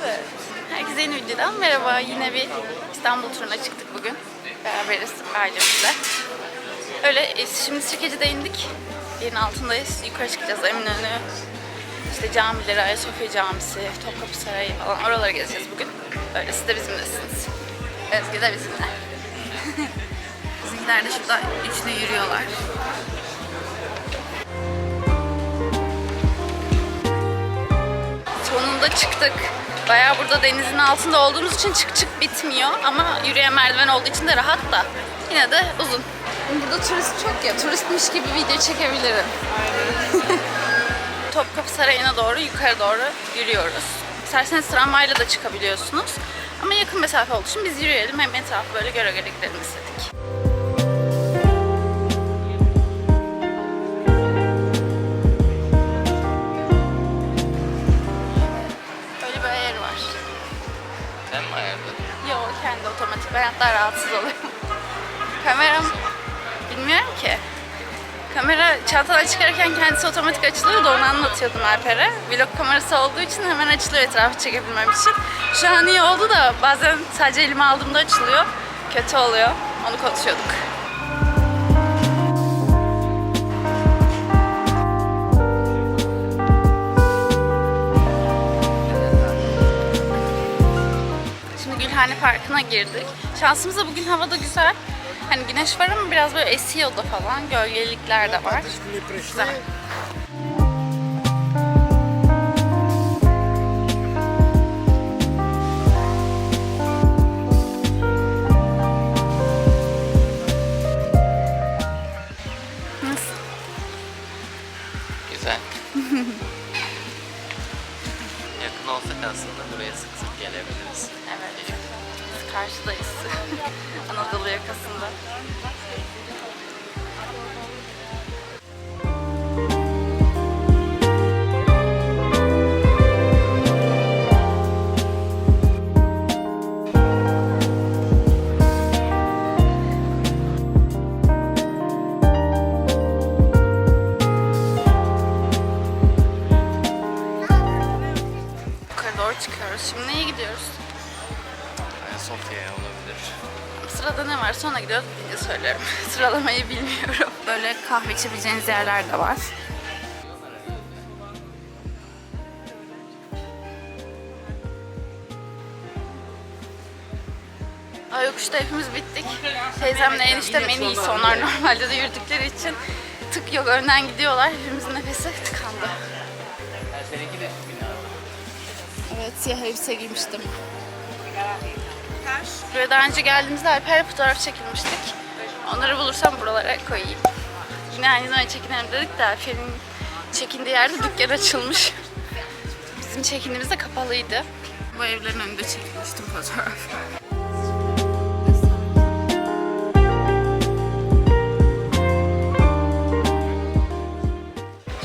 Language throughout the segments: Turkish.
Evet. Herkese yeni videodan merhaba. Yine bir İstanbul turuna çıktık bugün. Beraberiz ailemizle. Öyle e, şimdi Sirkeci'de indik. Yerin altındayız. Yukarı çıkacağız Eminönü. İşte camileri, Ayasofya Camisi, Topkapı Sarayı falan oraları gezeceğiz bugün. Öyle siz de bizimlesiniz. Özge de bizimle. Bizimkiler de şurada üçlü yürüyorlar. Sonunda çıktık. Bayağı burada denizin altında olduğumuz için çık çık bitmiyor ama yürüyen merdiven olduğu için de rahat da yine de uzun. Burada turist çok ya, turistmiş gibi video çekebilirim. Topkapı Sarayı'na doğru, yukarı doğru yürüyoruz. İsterseniz tramvayla da çıkabiliyorsunuz. Ama yakın mesafe olduğu için biz yürüyelim hem etrafı böyle göre göre gidelim istedik. Çantadan çıkarken kendisi otomatik açılıyor da onu anlatıyordum Alper'e. Vlog kamerası olduğu için hemen açılıyor etrafı çekebilmem için. Şu an iyi oldu da bazen sadece elime aldığımda açılıyor. Kötü oluyor. Onu konuşuyorduk. Şimdi Gülhane Parkı'na girdik. Şansımıza bugün havada güzel. Hani güneş var ama biraz böyle esiyor da falan. Gölgelikler de var. Güzel. Sırada ne var sonra gidiyoruz diye söylüyorum. Sıralamayı bilmiyorum. Böyle kahve içebileceğiniz yerler de var. Ay yokuşta hepimiz bittik. Teyzemle eniştem en iyisi onlar normalde de yürüdükleri için tık yok önden gidiyorlar. Hepimizin nefesi tıkandı. seninki de bina. Evet siyah elbise giymiştim. Buraya daha önce geldiğimizde Alper'le fotoğraf çekilmiştik. Onları bulursam buralara koyayım. Yine aynı zamanda çekinelim dedik de Alper'in çekindiği yerde dükkan açılmış. Bizim çekindiğimiz de kapalıydı. Bu evlerin önünde çekilmiştim fotoğraf.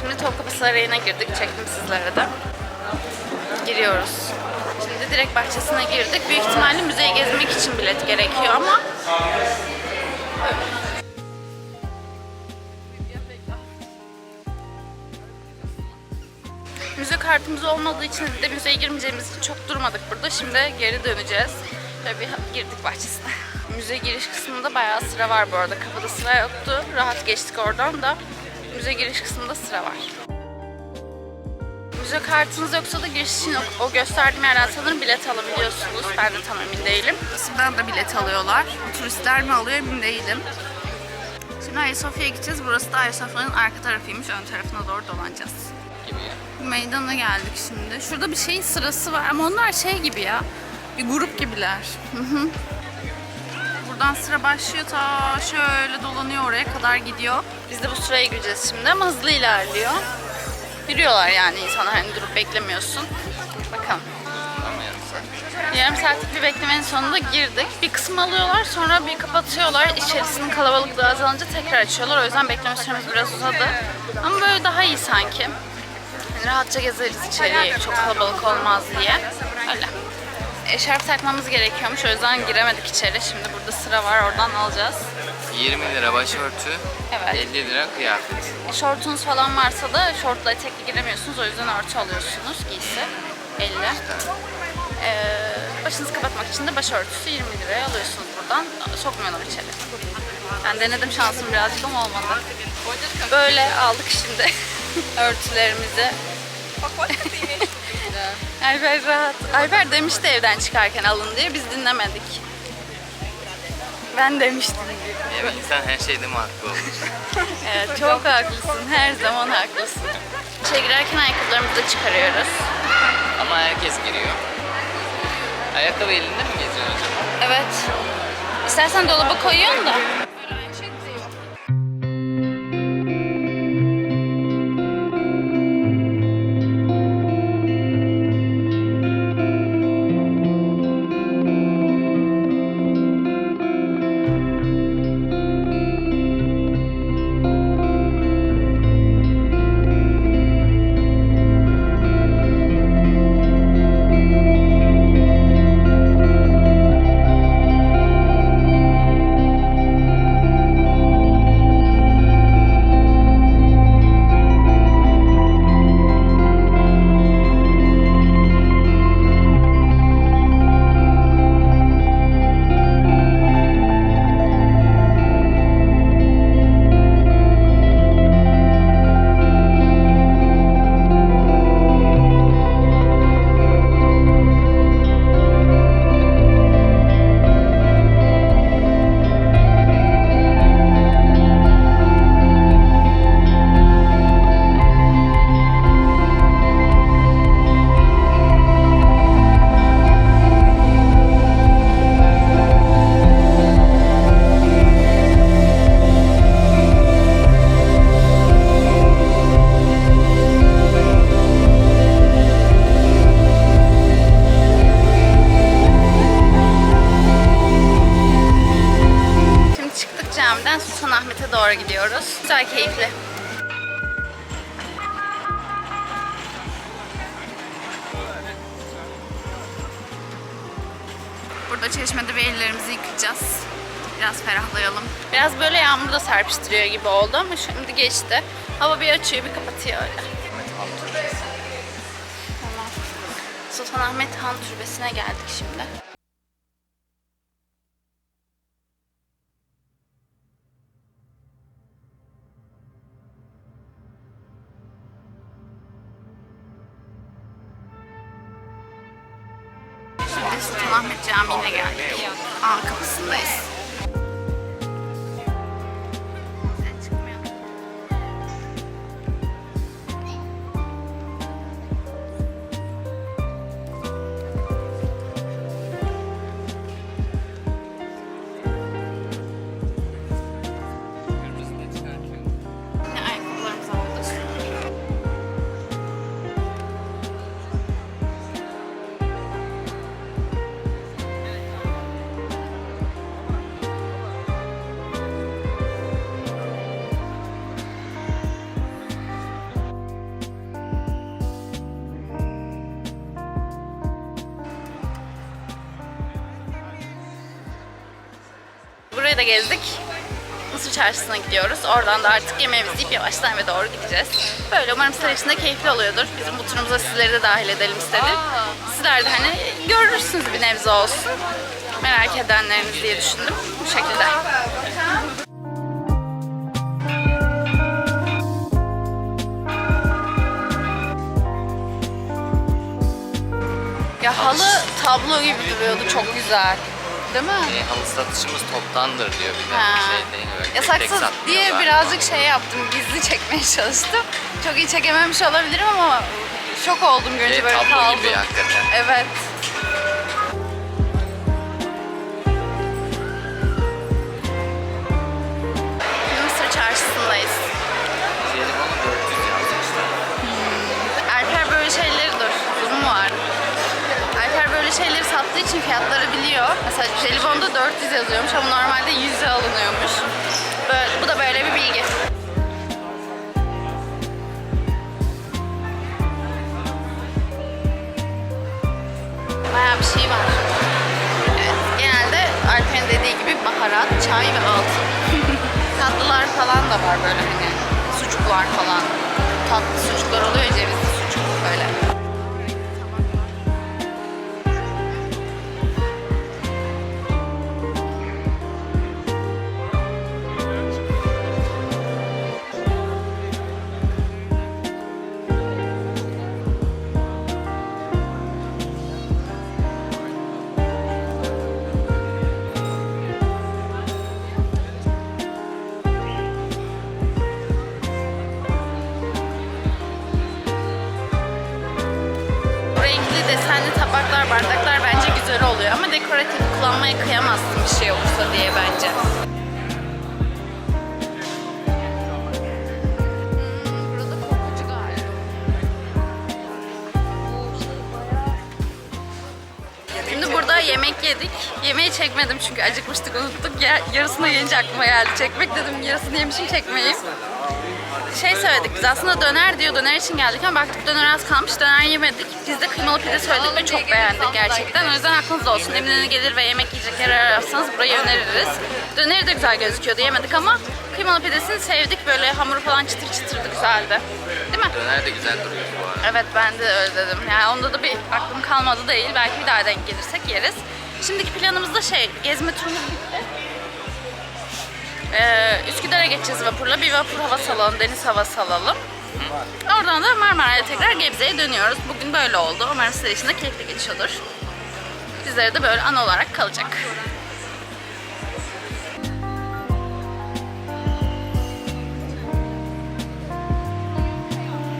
Şimdi Topkapı Sarayı'na girdik. Çektim sizlere de. Giriyoruz. Şimdi direkt bahçesine girdik. Büyük ihtimalle müzeyi gezmek için bilet gerekiyor ama Müze kartımız olmadığı için de müzeye girmeyeceğimiz için çok durmadık burada. Şimdi geri döneceğiz. Şöyle bir girdik bahçesine. Müze giriş kısmında bayağı sıra var bu arada. Kapıda sıra yoktu. Rahat geçtik oradan da. Müze giriş kısmında sıra var. Müze kartınız yoksa da giriş için o, o gösterdiğim yerden sanırım bilet alabiliyorsunuz. Ben de tam emin değilim. Kısımdan da bilet alıyorlar. Turistler mi alıyor emin değilim. Şimdi Ayasofya'ya gideceğiz. Burası da Ayasofya'nın arka tarafıymış. Ön tarafına doğru dolanacağız. Gibi ya. Meydana geldik şimdi. Şurada bir şeyin sırası var ama onlar şey gibi ya. Bir grup gibiler. Hı hı. Buradan sıra başlıyor ta şöyle dolanıyor oraya kadar gidiyor. Biz de bu sıraya gireceğiz şimdi ama hızlı ilerliyor. Yürüyorlar yani insanlar hani durup beklemiyorsun. Bakalım. Yarım saatlik bir beklemenin sonunda girdik. Bir kısmı alıyorlar sonra bir kapatıyorlar. İçerisinin kalabalıklığı azalınca tekrar açıyorlar. O yüzden bekleme süremiz biraz uzadı. Ama böyle daha iyi sanki. Yani rahatça gezeriz içeriye çok kalabalık olmaz diye. Öyle. Eşarp takmamız gerekiyormuş o yüzden giremedik içeri. Şimdi burada sıra var oradan alacağız. 20 lira başörtü, Evet. 50 lira kıyafet. Şortunuz falan varsa da şortla etekli giremiyorsunuz. O yüzden örtü alıyorsunuz. Giysi 50. Ee, başınızı kapatmak için de başörtüsü 20 liraya alıyorsunuz buradan. Sokmuyorlar içeri. Ben denedim şansım birazcık ama olmadı. Böyle aldık şimdi örtülerimizi. Alper rahat. Alper demişti evden çıkarken alın diye biz dinlemedik. Ben demiştim. Evet, insan her şeyde mi haklı olur? Evet çok haklısın. Her zaman haklısın. İçeri girerken ayakkabılarımızı da çıkarıyoruz. Ama herkes giriyor. Ayakkabı elinde mi geziyor acaba? Evet. İstersen dolaba koyuyorsun da. Burada çeşmede bir ellerimizi yıkayacağız. Biraz ferahlayalım. Biraz böyle yağmur da serpiştiriyor gibi oldu ama şimdi geçti. Hava bir açıyor bir kapatıyor öyle. Tamam. Sultanahmet Han Türbesi'ne geldik şimdi. Sultanahmet Camii'ne geldik. An kapısındayız. Da gezdik. Mısır Çarşısı'na gidiyoruz. Oradan da artık yemeğimizi yiyip yavaştan eve doğru gideceğiz. Böyle umarım sizler için de keyifli oluyordur. Bizim bu turumuza sizleri de dahil edelim istedik. Sizler de hani görürsünüz bir nebze olsun. Merak edenleriniz diye düşündüm. Bu şekilde. Ya halı tablo gibi duruyordu. Çok güzel. Değil mi? E, halı satışımız toptandır diyor bir de Ha. şeyde. Öyle tek Yasaksız diye birazcık şey yaptım, gizli çekmeye çalıştım. Çok iyi çekememiş olabilirim ama şok oldum görünce E, böyle tablo kaldım. gibi hakikaten. Evet. Mısır çarşısındayız. İçin fiyatları biliyor. Mesela jelibonda 400 yazıyormuş ama normalde 100'e alınıyormuş. Böyle, bu da böyle bir bilgi. Bayağı bir şey var. Genelde Alper'in dediği gibi baharat, çay ve altın. var böyle hani sucuklar falan. Tatlı sucuklar oluyor ya, cevizli sucuk böyle. Bardaklar bence güzel oluyor ama dekoratif kullanmaya kıyamazsın bir şey olursa diye bence. Yemek yedik. Yemeği çekmedim çünkü acıkmıştık unuttuk. Ya- Yarısına gelince aklıma geldi. Çekmek dedim yarısını yemişim çekmeyeyim. Şey söyledik biz aslında döner diyor döner için geldik ama baktık döner az kalmış döner yemedik. Biz de kıymalı pide söyledik ve çok beğendik gerçekten. O yüzden aklınızda olsun. Eminönü'ne gelir ve yemek yiyecek yer ararsanız burayı öneririz. Döneri de güzel gözüküyordu yemedik ama kıymalı pidesini sevdik. Böyle hamuru falan çıtır çıtırdı güzeldi. Değil mi? Döner de güzel duruyor bu arada. Evet ben de öyle dedim. Yani onda da bir aklım kalmadı değil. Belki bir daha denk gelirsek yeriz. Şimdiki planımız da şey, gezme turumuz bitti. Ee, Üsküdar'a geçeceğiz vapurla. Bir vapur havası alalım, deniz havası alalım. Oradan da Marmara'ya tekrar Gebze'ye dönüyoruz. Bugün böyle oldu. Umarım sizler için de keyifli geçiyordur. Bizlere de böyle an olarak kalacak.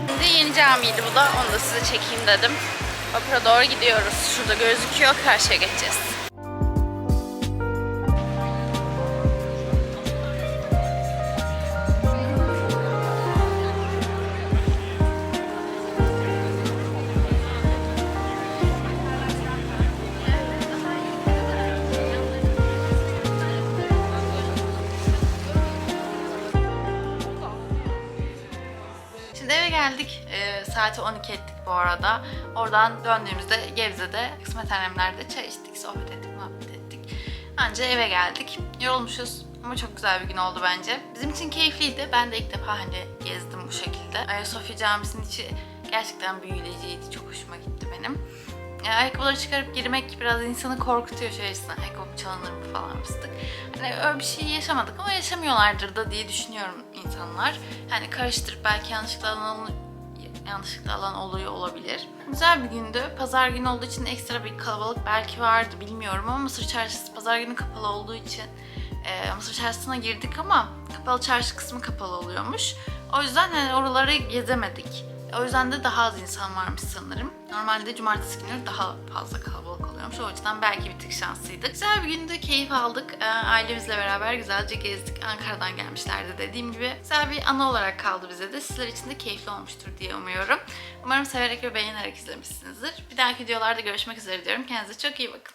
Şimdi yeni camiydi bu da. Onu da size çekeyim dedim. Vapura doğru gidiyoruz. Şurada gözüküyor. Karşıya geçeceğiz. Saati 12 ettik bu arada. Oradan döndüğümüzde Gebze'de kısmet annemlerde çay içtik, sohbet ettik, muhabbet ettik. Anca eve geldik. Yorulmuşuz ama çok güzel bir gün oldu bence. Bizim için keyifliydi. Ben de ilk defa hani gezdim bu şekilde. Ayasofya Camisi'nin içi gerçekten büyüleyiciydi. Çok hoşuma gitti benim. E, ayakkabıları çıkarıp girmek biraz insanı korkutuyor üstüne ayakkabı çalınır mı falan fıstık. Hani öyle bir şey yaşamadık ama yaşamıyorlardır da diye düşünüyorum insanlar. Yani karıştırıp belki yanlışlıkla yanlışlıkla alan oluyor olabilir. Güzel bir gündü. Pazar günü olduğu için ekstra bir kalabalık belki vardı bilmiyorum ama Mısır Çarşısı pazar günü kapalı olduğu için e, Mısır Çarşısı'na girdik ama kapalı çarşı kısmı kapalı oluyormuş. O yüzden hani oraları gezemedik. O yüzden de daha az insan varmış sanırım. Normalde cumartesi günü daha fazla kalabalık oluyormuş. O yüzden belki bir tık şanslıydık. Güzel bir gündü, keyif aldık. Ee, ailemizle beraber güzelce gezdik. Ankara'dan gelmişlerdi dediğim gibi. Güzel bir anı olarak kaldı bize de. Sizler için de keyifli olmuştur diye umuyorum. Umarım severek ve beğenerek izlemişsinizdir. Bir dahaki videolarda görüşmek üzere diyorum. Kendinize çok iyi bakın.